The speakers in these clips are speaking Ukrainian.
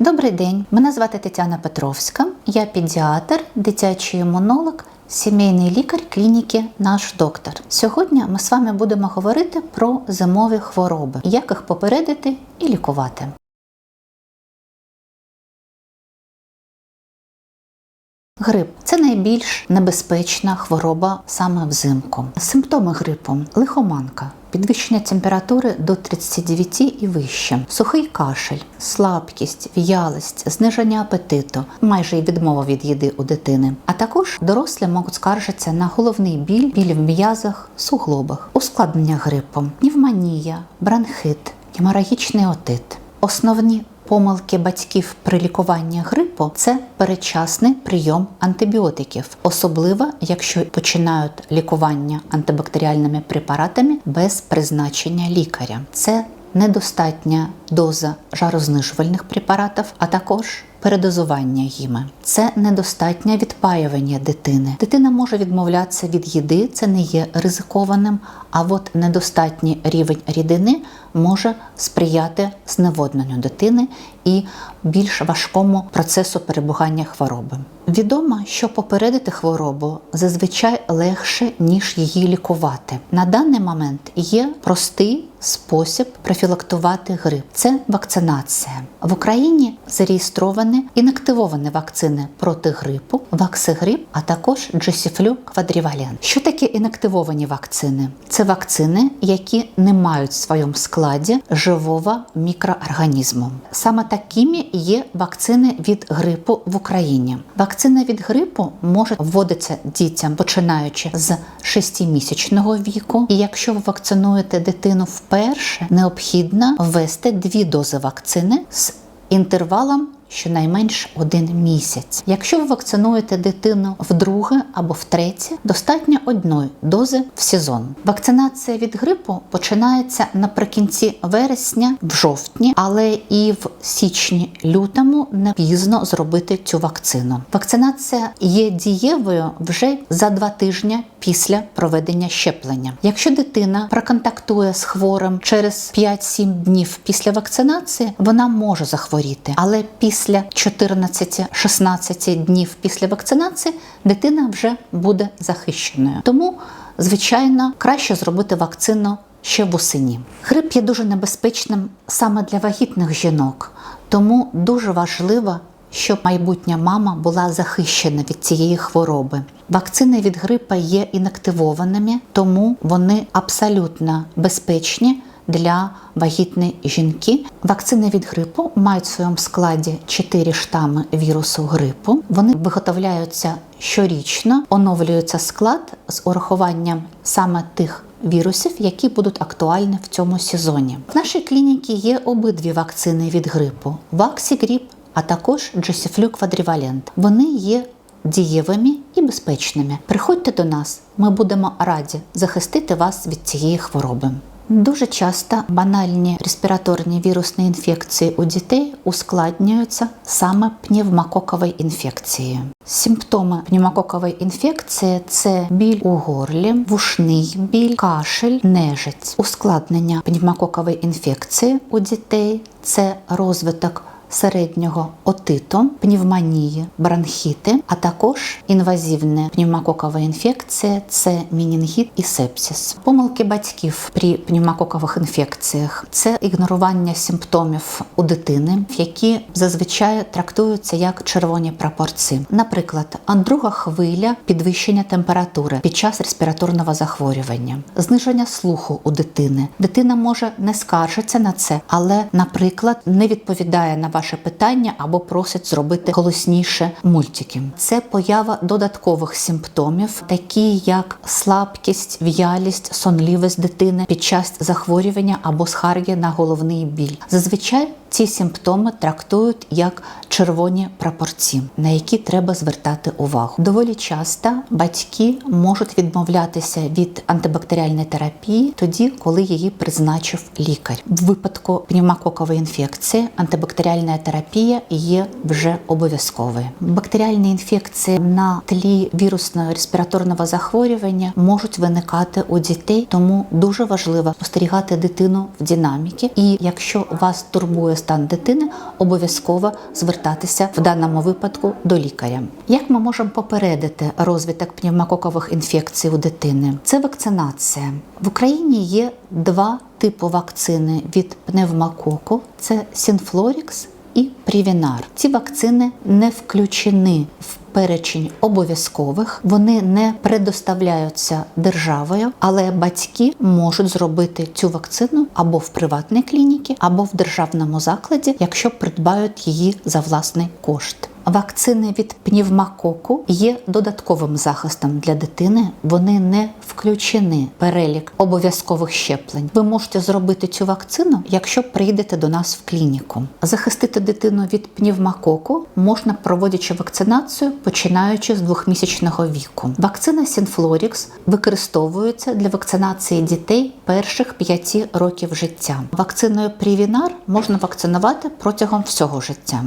Добрий день, мене звати Тетяна Петровська. Я педіатр, дитячий імунолог, сімейний лікар клініки Наш доктор. Сьогодні ми з вами будемо говорити про зимові хвороби, як їх попередити і лікувати. Грип це найбільш небезпечна хвороба саме взимку. Симптоми грипу лихоманка. Підвищення температури до 39 і вище, сухий кашель, слабкість, в'ялість, зниження апетиту, майже й відмова від їди у дитини. А також дорослі можуть скаржитися на головний біль, біль в м'язах, суглобах, ускладнення грипом, пневмонія, бронхит, геморагічний отит. Основні Помилки батьків при лікуванні грипу це перечасний прийом антибіотиків, особливо якщо починають лікування антибактеріальними препаратами без призначення лікаря. Це недостатня доза жарознижувальних препаратів, а також передозування їми. Це недостатнє відпаювання дитини. Дитина може відмовлятися від їди, це не є ризикованим. А от недостатній рівень рідини може сприяти зневодненню дитини і більш важкому процесу перебування хвороби. Відомо, що попередити хворобу зазвичай легше ніж її лікувати. На даний момент є простий спосіб профілактувати грип це вакцинація. В Україні зареєстровані інактивовані вакцини проти грипу, ваксигрип, а також джесіфлю квадрівалент. Що таке інактивовані вакцини? Це вакцини, які не мають в своєму складі живого мікроорганізму. Саме такими є вакцини від грипу в Україні. Вакцина від грипу може вводитися дітям починаючи з 6-місячного віку. І якщо ви вакцинуєте дитину вперше, необхідно ввести дві дози вакцини з інтервалом щонайменш один місяць. Якщо ви вакцинуєте дитину вдруге або втретє, достатньо одної дози в сезон. Вакцинація від грипу починається наприкінці вересня, в жовтні, але і в січні-лютому не пізно зробити цю вакцину. Вакцинація є дієвою вже за два тижні після проведення щеплення. Якщо дитина проконтактує з хворим через 5-7 днів після вакцинації, вона може захворіти, але після 14-16 днів після вакцинації дитина вже буде захищеною. Тому, звичайно, краще зробити вакцину ще восені. Грип є дуже небезпечним саме для вагітних жінок, тому дуже важливо щоб майбутня мама була захищена від цієї хвороби. Вакцини від грипа є інактивованими, тому вони абсолютно безпечні. Для вагітної жінки вакцини від грипу мають в своєму складі 4 штами вірусу грипу. Вони виготовляються щорічно, оновлюється склад з урахуванням саме тих вірусів, які будуть актуальні в цьому сезоні. В нашій клініці є обидві вакцини від грипу: Ваксігріп а також Джесіфлю квадрівалент. Вони є дієвими і безпечними. Приходьте до нас, ми будемо раді захистити вас від цієї хвороби. Дуже часто банальні респіраторні вірусні інфекції у дітей ускладнюються саме пневмококовою інфекцією. Симптоми пневмококової інфекції це біль у горлі, вушний біль, кашель, нежить, ускладнення пневмококової інфекції у дітей це розвиток середнього отиту, пневмонії, бронхіти, а також інвазивна пневмококова інфекція це мінінгіт і сепсис. Помилки батьків при пневмококових інфекціях це ігнорування симптомів у дитини, які зазвичай трактуються як червоні прапорці. Наприклад, друга хвиля підвищення температури під час респіраторного захворювання, зниження слуху у дитини. Дитина може не скаржитися на це, але, наприклад, не відповідає на ваше питання або просить зробити голосніше мультики. Це поява додаткових симптомів, такі як слабкість, в'ялість, сонливість дитини під час захворювання або скарги на головний біль. Зазвичай ці симптоми трактують як червоні прапорці, на які треба звертати увагу. Доволі часто батьки можуть відмовлятися від антибактеріальної терапії тоді, коли її призначив лікар. В випадку пневмококової інфекції антибактеріальна терапія є вже обов'язковою. Бактеріальні інфекції на тлі вірусного респіраторного захворювання можуть виникати у дітей, тому дуже важливо спостерігати дитину в динаміки. І якщо вас турбує стан дитини, обов'язково звертатися в даному випадку до лікаря. Як ми можемо попередити розвиток пневмококових інфекцій у дитини? Це вакцинація в Україні. Є два типи вакцини від пневмококу: це Сінфлорікс і Прівінар. Ці вакцини не включені в перечень обов'язкових, вони не предоставляються державою, але батьки можуть зробити цю вакцину або в приватній клініці, або в державному закладі, якщо придбають її за власний кошт. Вакцини від пневмококу є додатковим захистом для дитини. Вони не включені в перелік обов'язкових щеплень. Ви можете зробити цю вакцину, якщо прийдете до нас в клініку. Захистити дитину від пневмококу можна проводячи вакцинацію, починаючи з двохмісячного віку. Вакцина Сінфлорікс використовується для вакцинації дітей перших 5 років життя. Вакциною Прівінар можна вакцинувати протягом всього життя.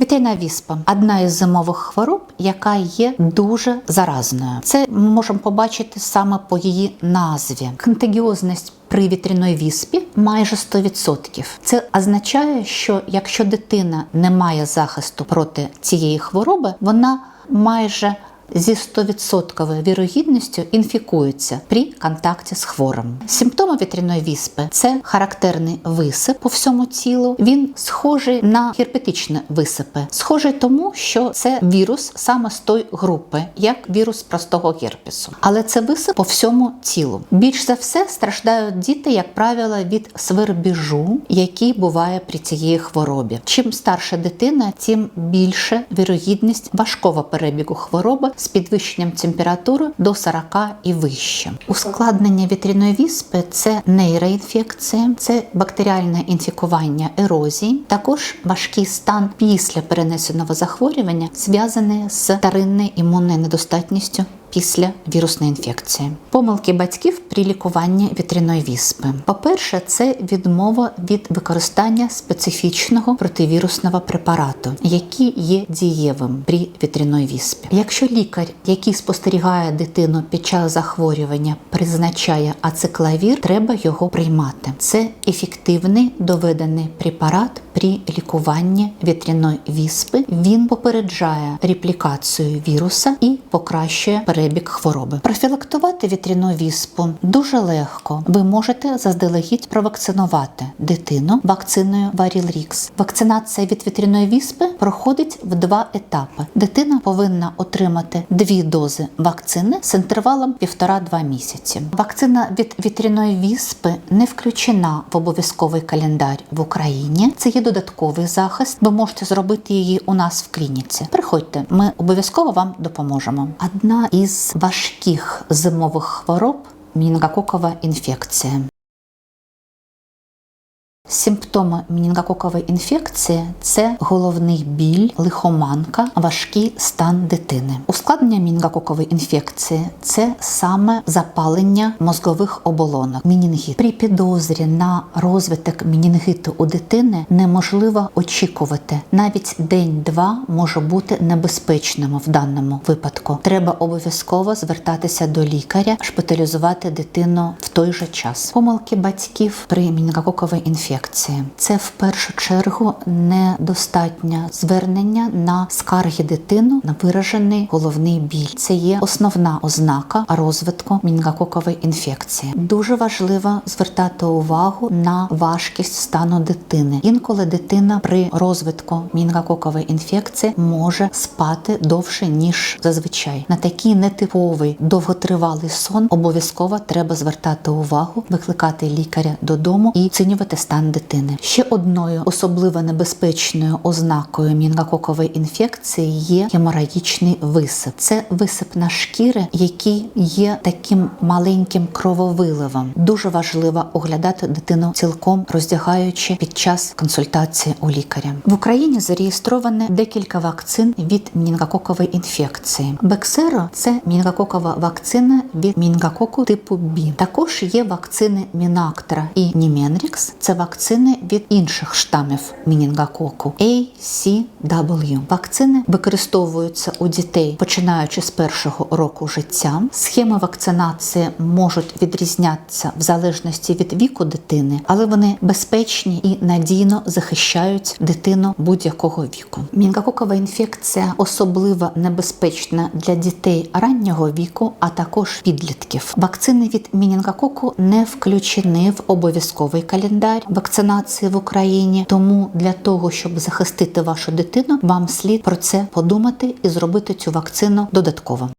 Вітряна віспа одна із зимових хвороб, яка є дуже заразною. Це ми можемо побачити саме по її назві. Контагіозність при вітряної віспі майже 100%. Це означає, що якщо дитина не має захисту проти цієї хвороби, вона майже зі 100% вірогідністю інфікуються при контакті з хворим. Симптоми вітряної віспи це характерний висип по всьому тілу. Він схожий на герпетичні висипи. Схожий тому, що це вірус саме з тої групи, як вірус простого герпесу. Але це висип по всьому тілу. Більш за все страждають діти, як правило, від свербіжу, який буває при цієї хворобі. Чим старша дитина, тим більше вірогідність важкого перебігу хвороби з підвищенням температури до 40 і вище. Ускладнення вітряної віспи це нейроінфекція, це бактеріальне інфікування ерозії, також важкий стан після перенесеного захворювання зв'язаний з старинною імунною недостатністю. Після вірусної інфекції помилки батьків при лікуванні вітряної віспи. По-перше, це відмова від використання специфічного противірусного препарату, який є дієвим при вітряної віспі. Якщо лікар, який спостерігає дитину під час захворювання, призначає ациклавір, треба його приймати. Це ефективний доведений препарат при лікуванні вітряної віспи. Він попереджає реплікацію віруса і покращує перебіг хвороби. Профілактувати вітряну віспу дуже легко. Ви можете заздалегідь провакцинувати дитину вакциною Варілрікс. Вакцинація від вітряної віспи проходить в два етапи. Дитина повинна отримати дві дози вакцини з інтервалом 1,5-2 місяці. Вакцина від вітряної віспи не включена в обов'язковий календар в Україні. Це є додатковий захист. Ви можете зробити її у нас в клініці. Приходьте, ми обов'язково вам допоможемо. Одна із важких зимових хвороб мінококова інфекція. Симптоми мінінгококової інфекції це головний біль, лихоманка, важкий стан дитини. Ускладнення мінінгококової інфекції це саме запалення мозгових оболонок. Мінінгіт. При підозрі на розвиток мінінгіту у дитини неможливо очікувати. Навіть день-два може бути небезпечним в даному випадку. Треба обов'язково звертатися до лікаря, шпиталізувати дитину в той же час. Помилки батьків при мінінгококовій інфекції інфекції. Це в першу чергу недостатнє звернення на скарги дитину на виражений головний біль. Це є основна ознака розвитку мінгококової інфекції. Дуже важливо звертати увагу на важкість стану дитини. Інколи дитина при розвитку мінгококової інфекції може спати довше ніж зазвичай. На такий нетиповий довготривалий сон обов'язково треба звертати увагу, викликати лікаря додому і оцінювати стан дитини. Ще одною особливо небезпечною ознакою мінгококової інфекції є геморагічний висип. Це висип на шкіри, який є таким маленьким крововиливом. Дуже важливо оглядати дитину цілком роздягаючи під час консультації у лікаря. В Україні зареєстровано декілька вакцин від мінгококової інфекції. Бексеро це мінгококова вакцина від мінгококу типу Б. Також є вакцини Мінактра і Німенрікс. Це вакцини вакцини від інших штамів мінінгококу ACW. Вакцини використовуються у дітей починаючи з першого року життя. Схеми вакцинації можуть відрізнятися в залежності від віку дитини, але вони безпечні і надійно захищають дитину будь-якого віку. Мінгококова інфекція особливо небезпечна для дітей раннього віку, а також підлітків. Вакцини від мінінгококу не включені в обов'язковий календар вакцинації в Україні. Тому для того, щоб захистити вашу дитину, вам слід про це подумати і зробити цю вакцину додатково.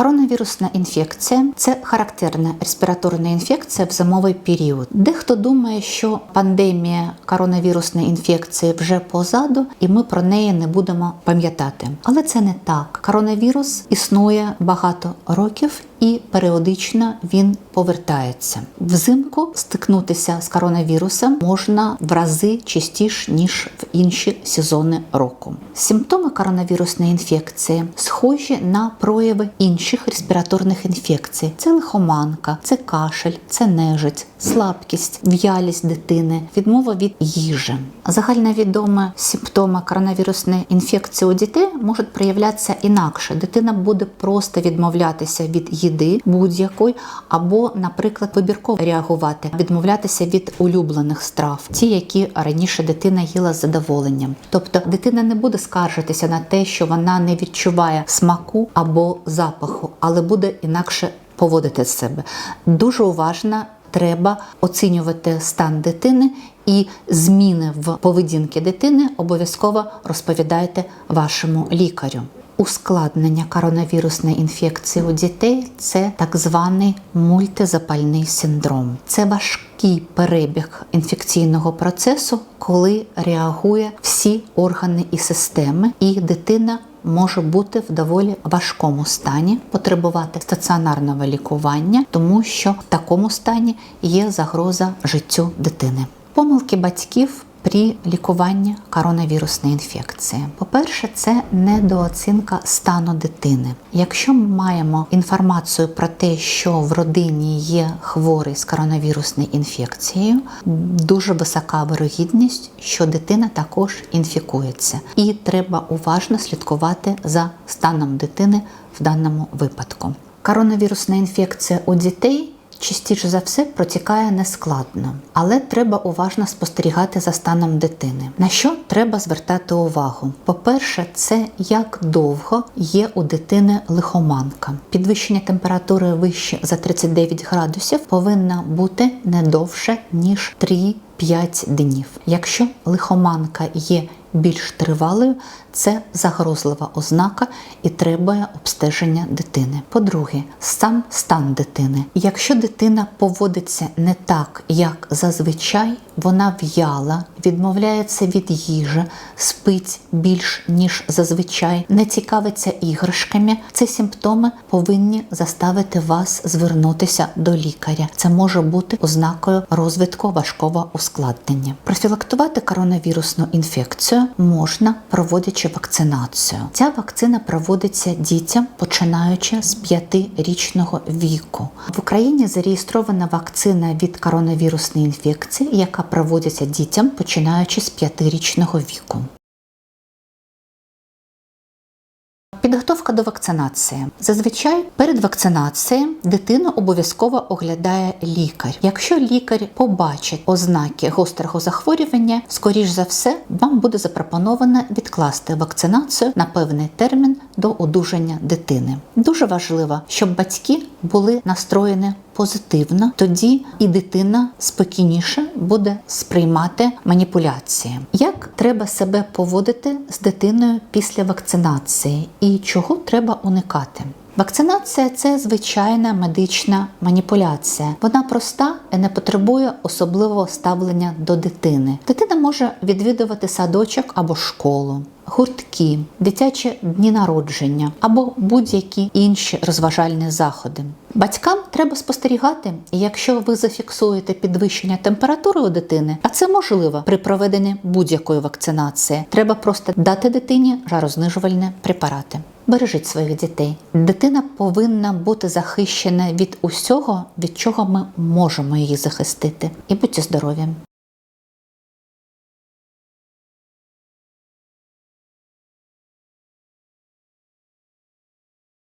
Коронавірусна інфекція це характерна респіраторна інфекція в зимовий період. Дехто думає, що пандемія коронавірусної інфекції вже позаду, і ми про неї не будемо пам'ятати. Але це не так. Коронавірус існує багато років. І періодично він повертається взимку. Стикнутися з коронавірусом можна в рази частіше ніж в інші сезони року. Симптоми коронавірусної інфекції схожі на прояви інших респіраторних інфекцій: це лихоманка, це кашель, це нежить, слабкість, в'ялість дитини, відмова від їжі. Загальновідомі симптоми коронавірусної інфекції у дітей можуть проявлятися інакше. Дитина буде просто відмовлятися від їди будь-якої, або, наприклад, вибірково реагувати, відмовлятися від улюблених страв, ті, які раніше дитина їла з задоволенням. Тобто дитина не буде скаржитися на те, що вона не відчуває смаку або запаху, але буде інакше поводити себе. Дуже уважно треба оцінювати стан дитини і зміни в поведінки дитини обов'язково розповідайте вашому лікарю. Ускладнення коронавірусної інфекції у дітей це так званий мультизапальний синдром. Це важкий перебіг інфекційного процесу, коли реагує всі органи і системи, і дитина може бути в доволі важкому стані, потребувати стаціонарного лікування, тому що в такому стані є загроза життю дитини. Помилки батьків. При лікуванні коронавірусної інфекції, по-перше, це недооцінка стану дитини. Якщо ми маємо інформацію про те, що в родині є хворий з коронавірусною інфекцією, дуже висока вирогідність, що дитина також інфікується, і треба уважно слідкувати за станом дитини в даному випадку. Коронавірусна інфекція у дітей частіше за все протікає нескладно, але треба уважно спостерігати за станом дитини. На що треба звертати увагу? По-перше, це як довго є у дитини лихоманка. Підвищення температури вище за 39 градусів повинна бути не довше ніж 3 5 днів. Якщо лихоманка є більш тривалою, це загрозлива ознака і требує обстеження дитини. По-друге, сам стан дитини. Якщо дитина поводиться не так, як зазвичай, вона в'яла, відмовляється від їжі, спить більш ніж зазвичай, не цікавиться іграшками. Ці симптоми повинні заставити вас звернутися до лікаря. Це може бути ознакою розвитку важкого ускладнення. Профілактувати коронавірусну інфекцію можна проводячи вакцинацію. Ця вакцина проводиться дітям починаючи з 5-річного віку. В Україні зареєстрована вакцина від коронавірусної інфекції, яка проводиться дітям починаючи з 5-річного віку. Підготовка до вакцинації. Зазвичай перед вакцинацією дитину обов'язково оглядає лікар. Якщо лікар побачить ознаки гострого захворювання, скоріш за все, вам буде запропоновано відкласти вакцинацію на певний термін до одужання дитини. Дуже важливо, щоб батьки були настроєні позитивно, тоді і дитина спокійніше буде сприймати маніпуляції. Як треба себе поводити з дитиною після вакцинації і чого треба уникати? Вакцинація це звичайна медична маніпуляція. Вона проста і не потребує особливого ставлення до дитини. Дитина може відвідувати садочок або школу. Гуртки, дитячі дні народження або будь-які інші розважальні заходи. Батькам треба спостерігати, і якщо ви зафіксуєте підвищення температури у дитини, а це можливо при проведенні будь-якої вакцинації, треба просто дати дитині жарознижувальні препарати. Бережіть своїх дітей. Дитина повинна бути захищена від усього, від чого ми можемо її захистити. І будьте здорові!